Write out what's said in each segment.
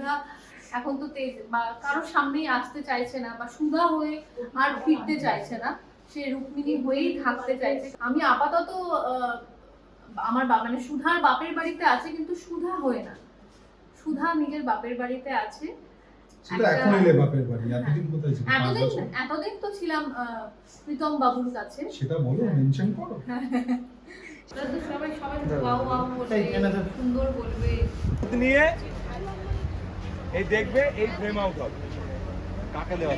সুধা এখন তো তেজ বা কারোর সামনেই আসতে চাইছে না বা সুধা হয়ে আর ফিরতে চাইছে না সে রুক্মিণী হয়েই থাকতে চাইছে। আমি আপাতত আমার মানে সুধার বাপের বাড়িতে আছে কিন্তু সুধা হয়ে না। সুধা নিজের বাপের বাড়িতে আছে। এতদিন তো ছিলাম প্রীতম বাবুর কাছে। সেটা বলো মেনশন করো। সবাই সবাই। সুন্দর বলবে। নিয়ে এই দেখবে এই ফ্রেম আউট হবে। কাকে দেওয়া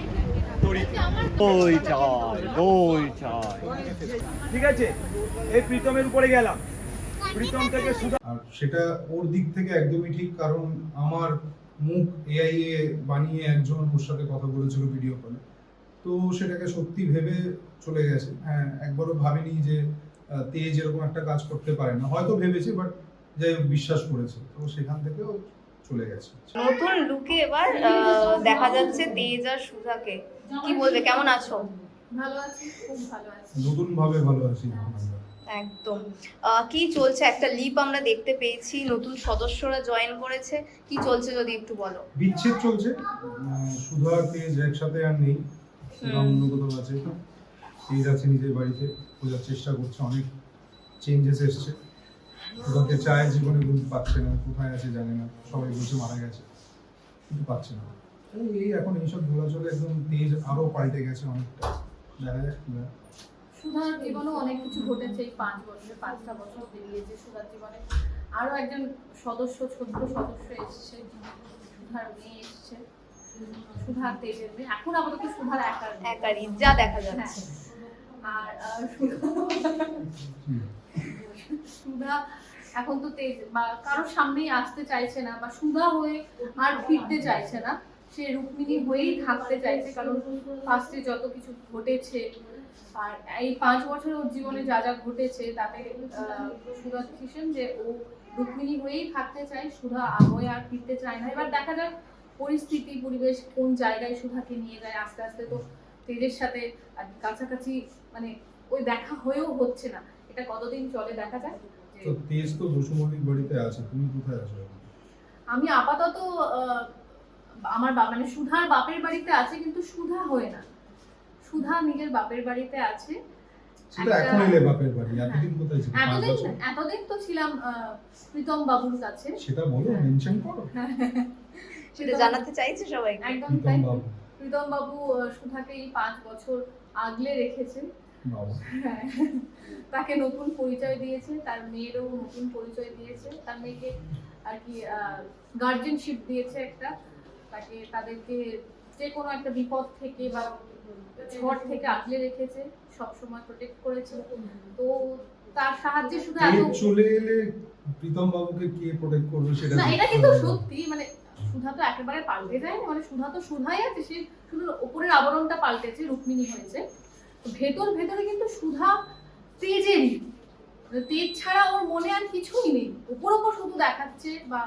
চাই চাই। ঠিক আছে? এই প্রীতমের উপরে গেলাম। প্রীতম থেকে সুধা সেটা ওর দিক থেকে একদমই ঠিক কারণ আমার মুখ এআই এ বানিয়ে একজন ওর সাথে কথা বলেছিল ভিডিও কলে তো সেটাকে সত্যি ভেবে চলে গেছে। হ্যাঁ একবারও ভাবিনি যে তেজ এরকম একটা কাজ করতে পারে না। হয়তো ভেবেছে বাট যাই হোক বিশ্বাস করেছে। তো সেখান থেকেও চলে গেছে। নতুন লুকে এবার দেখা যাচ্ছে তেজ আর সুধাকে। কি বলবে? কেমন আছো? ভালো আছি খুব ভালো আছি। নতুন ভাবে ভালো আছি একদম। কি চলছে? একটা লিপ আমরা দেখতে পেয়েছি। নতুন সদস্যরা জয়েন করেছে। কি চলছে যদি একটু বলো? বিচ্ছেদ চলছে। সুধা তেজ একসাথে আর নেই। অন্য কোথাও আছে। তেজ আছে নিজের বাড়িতে। খোঁজার চেষ্টা করছে। অনেক চেঞ্জেস এসছে। সুধাকে চায় জীবনে কিন্তু পাচ্ছে না কোথায় আছে জানে না সবাই বলছে মারা গেছে কিন্তু পাচ্ছে না। এই এখন এইসব ঘোরাচলে একদম তেজ আরও পাল্টে গেছে অনেকটা। দেখা যাক কি সুধার জীবনেও অনেক কিছু ঘটেছে এই পাঁচ বছরে পাঁচটা বছর পেরিয়েছে সুধার জীবনে। আরও একজন সদস্য ছোট্ট সদস্য এসছে সুধার মেয়ে এসছে সুধা তেজের মেয়ে। এখন আপাতত সুধার একার একারই যা দেখা হ্যাঁ। যাচ্ছে আর আহ, সুধা এখন তো তেজ, বা কারোর সামনেই আসতে চাইছে না, বা সুধা হয়ে আর ফিরতে চাইছে না, সে রুক্মিণী হয়েই থাকতে চাইছে, কারণ ফার্স্টে যত কিছু ঘটেছে, আর এই পাঁচ বছর ওর জীবনে যা যা ঘটেছে, তাতে সুধা ডিসিশন যে ও রুক্মিণী হয়েই থাকতে চায়, সুধা হয়ে আর ফিরতে চায় না। এবার দেখা যাক পরিস্থিতি, পরিবেশ কোন জায়গায় সুধাকে নিয়ে যায়, আস্তে আস্তে তো তেজের সাথে কাছাকাছি মানে ওই দেখা হয়েও হচ্ছে না। এটা কতদিন চলে দেখা যায়? তো তেজ তো বসুমতির বাড়িতে আছে তুমি কোথায় আছো? আমি আপাতত আহ, আমার বা- মানে সুধার বাপের বাড়িতে আছে কিন্তু সুধা হয়ে না। সুধা নিজের বাপের বাড়িতে আছে। সেটা এখন এলে বাপের বাড়ি এতদিন কোথায় ছিল? এতদিন এতদিন তো ছিলাম আহ, প্রীতম বাবুর কাছে। সেটা বলো মেনশন করো। সেটা জানাতে চাইছে সবাই একদম প্রীতম তাই বাবু। প্রীতম বাবু সুধাকে এই পাঁচ বছর আগলে রেখেছেন। বাবা। হ্যাঁ। তাকে নতুন পরিচয় দিয়েছে তার মেয়েরও নতুন পরিচয় দিয়েছে তার মেয়েকে আর কি গার্জেনশিপ দিয়েছে একটা তাকে তাদেরকে যে কোনো একটা বিপদ থেকে বা ঝড় থেকে আগলে রেখেছে সব সময় প্রোটেক্ট করেছে। তো তার সাহায্যে শুধু এত চলে এলে প্রীতম বাবুকে কে প্রোটেক্ট করবে সেটা না এটা কিন্তু সত্যি মানে সুধা তো একেবারে পাল্টে যায়নি মানে সুধা তো সুধাই আছে সে শুধু উপরের আবরণটা পাল্টেছে রুক্মিণী হয়েছে। ভেতর ভেতরে কিন্তু সুধা তেজেরই। মানে তেজ ছাড়া ওর মনে আর কিছুই নেই। ওপর ওপর শুধু দেখাচ্ছে বা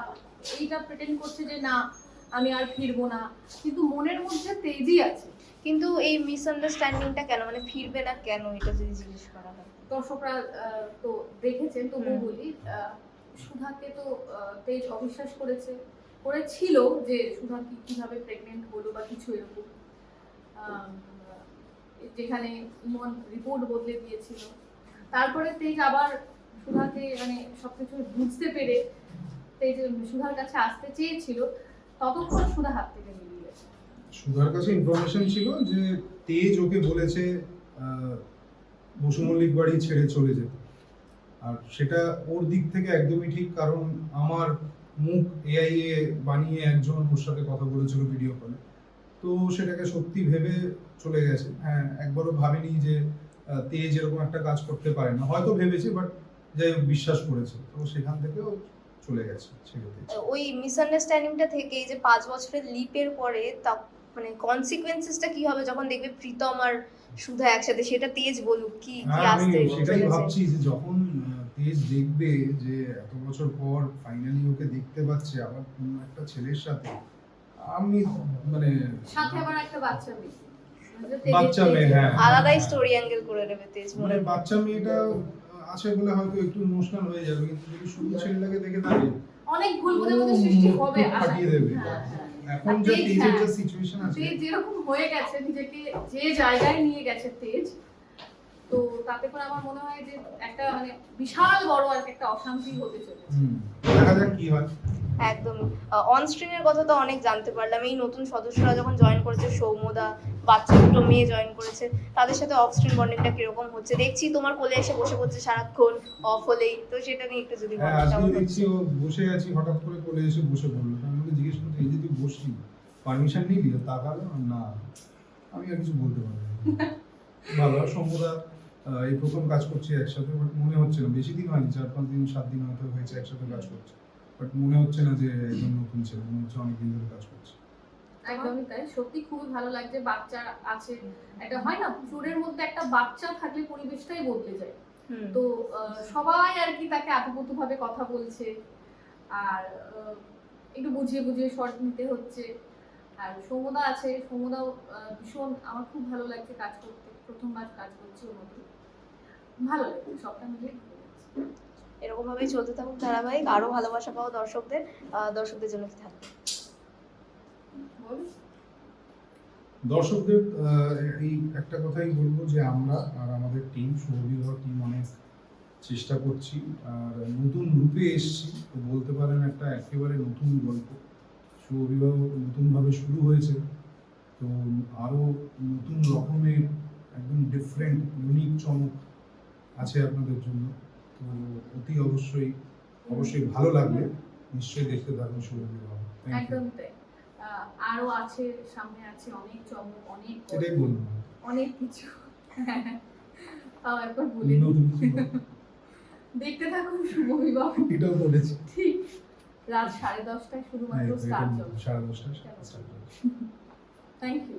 এইটা প্রেটেন্ড করছে যে না আমি আর ফিরবো না। কিন্তু মনের মধ্যে তেজই আছে। কিন্তু এই মিসআন্ডারস্ট্যান্ডিংটা কেন? মানে ফিরবে না কেন? এটা যদি জিজ্ঞেস করা হয়। দর্শকরা তো দেখেছেন তবু বলি সুধাকে তো তেজ অবিশ্বাস করেছে করেছিল যে সুধা কি কীভাবে প্রেগনেন্ট হলো বা কিছু এরকম। যেখানে ইমন রিপোর্ট বদলে দিয়েছিল। তারপরে তেজ আবার সুধাকে মানে সবকিছু বুঝতে পেরে তেজ সুধার কাছে আসতে চেয়েছিল ততক্ষণ সুধা হাত থেকে গেছে। সুধার কাছে ইনফরমেশন ছিল যে তেজ ওকে বলেছে আহ, বসু মল্লিক বাড়ি ছেড়ে চলে যেতে। আর সেটা ওর দিক থেকে একদমই ঠিক কারণ আমার মুখ এআই এ বানিয়ে একজন ওর সাথে কথা বলেছিল ভিডিও কলে তো সেটাকে সত্যি ভেবে চলে গেছে। হ্যাঁ একবারও ভাবিনি যে তেজ এরকম একটা কাজ করতে পারে না। হয়তো ভেবেছে বাট যাই হোক বিশ্বাস করেছে। তো সেখান থেকেও চলে গেছে ছেড়ে দিয়েছে ওই মিসআন্ডারস্ট্যান্ডিংটা থেকে এই যে পাঁচ বছরের লিপের পরে তা মানে কনসিকুয়েন্সেসটা কি হবে যখন দেখবে প্রীতম আর সুধা একসাথে? সেটা তেজ বলুক কি কি হ্যাঁ, আমি আসতে সেটাই ভাবছি যে যখন তেজ দেখবে যে এত বছর পর ফাইনালি ওকে দেখতে পাচ্ছে আবার কোনো একটা ছেলের সাথে আমি মানে সাথে আবার একটা বাচ্চা মেয়ে বাচ্চা মেয়ে, হ্যাঁ। আলাদাই স্টোরি অ্যাঙ্গেল করে নেবে তেজ মানে বাচ্চা মেয়েটা আছে বলে হয়তো একটু ইমোশনাল হয়ে যাবে কিন্তু যদি শুধু ছেলেটাকে দেখে থাকে অনেক ভুল বোঝাবুঝি সৃষ্টি হবে ফাটিয়ে দেবে। হ্যাঁ, হ্যাঁ। এখন যে তেজ, তেজের হ্যাঁ। যে সিচুয়েশন আছে। তেজ যেরকম হয়ে গেছে নিজেকে যে জায়গায় নিয়ে গেছে তেজ তো তাতে করে আমার মনে হয় যে একটা মানে বিশাল বড় আর কি একটা অশান্তি হতে চলেছে। দেখা যাক কি হয়। একদম অন স্ক্রিনের কথা তো অনেক জানতে পারলাম। এই নতুন সদস্যরা যখন জয়েন করেছে সৌম্যদা বাচ্চা দুটো মেয়ে জয়েন করেছে তাদের সাথে অফ স্ক্রিন বন্ডিংটা কীরকম হচ্ছে? দেখছি তোমার কোলে এসে বসে পড়ছে সারাক্ষণ অফ হলেই। তো সেটা নিয়ে একটু যদি হ্যাঁ দেখছি ও বসে আছি হঠাৎ করে কোলে এসে বসে পড়ল। তো আমি ওকে জিজ্ঞেস করতে এই যে তুই বসলি পারমিশন নিলি তো আর না আমি আর কিছু বলতে পারব। ভালো আহ, এই প্রথম কাজ করছি একসাথে বাট মনে হচ্ছে না। বেশি দিন হয়নি চার পাঁচ দিন সাত দিন হয়তো হয়েছে একসাথে কাজ করছে। বাট মনে হচ্ছে না যে একজন নতুন ছেলে মনে হচ্ছে অনেক দিন ধরে কাজ করছে। একদমই তাই সত্যি খুবই ভালো লাগছে বাচ্চা আছে। একটা হয় না চোরের মধ্যে একটা বাচ্চা থাকলে পরিবেশটাই বদলে যায়। তো সবাই আর কি তাকে আতপুতু ভাবে কথা বলছে আর আহ, একটু বুঝিয়ে বুঝিয়ে শর্ট নিতে হচ্ছে। আর সৌমদা আছে সৌমদাও ভীষণ আমার খুব ভালো লাগছে কাজ করতে প্রথমবার কাজ করছি ওর মধ্যে ভালো লাগছে সবটা মিলিয়ে ভালো লাগছে। এরকম ভাবেই চলতে থাকুক ধারাবাহিক আরও ভালোবাসা পাও দর্শকদের দর্শকদের জন্য কি থাকবে? দর্শকদের এই একটা কথাই বলব যে আমরা আর আমাদের টিম শুভবিবাহ টিম অনেক চেষ্টা করছি, আর নতুন রূপে এসেছি। তো বলতে পারেন একটা একেবারে নতুন গল্প। শুভবিবাহ নতুনভাবে শুরু হয়েছে। তো আরও নতুন রকমের একদম ডিফারেন্ট ইউনিক চমক আছে আপনাদের জন্য। অতি অবশ্যই অবশ্যই ভালো লাগবে। নিশ্চয়ই দেখতে থাকুন থ্যাংক ইউ একদমই তাই। আরও আছে সামনে আছে অনেক চমক অনেক এটাই বলব। অনেক কিছু। একবার বলে। দেখতে থাকুন শুভ বিবাহ এটাও বলেছি। ঠিক। রাত সাড়ে দশটায় শুধুমাত্র হ্যাঁ, স্টার জলসা সাড়ে দশটা সাড়ে থ্যাংক ইউ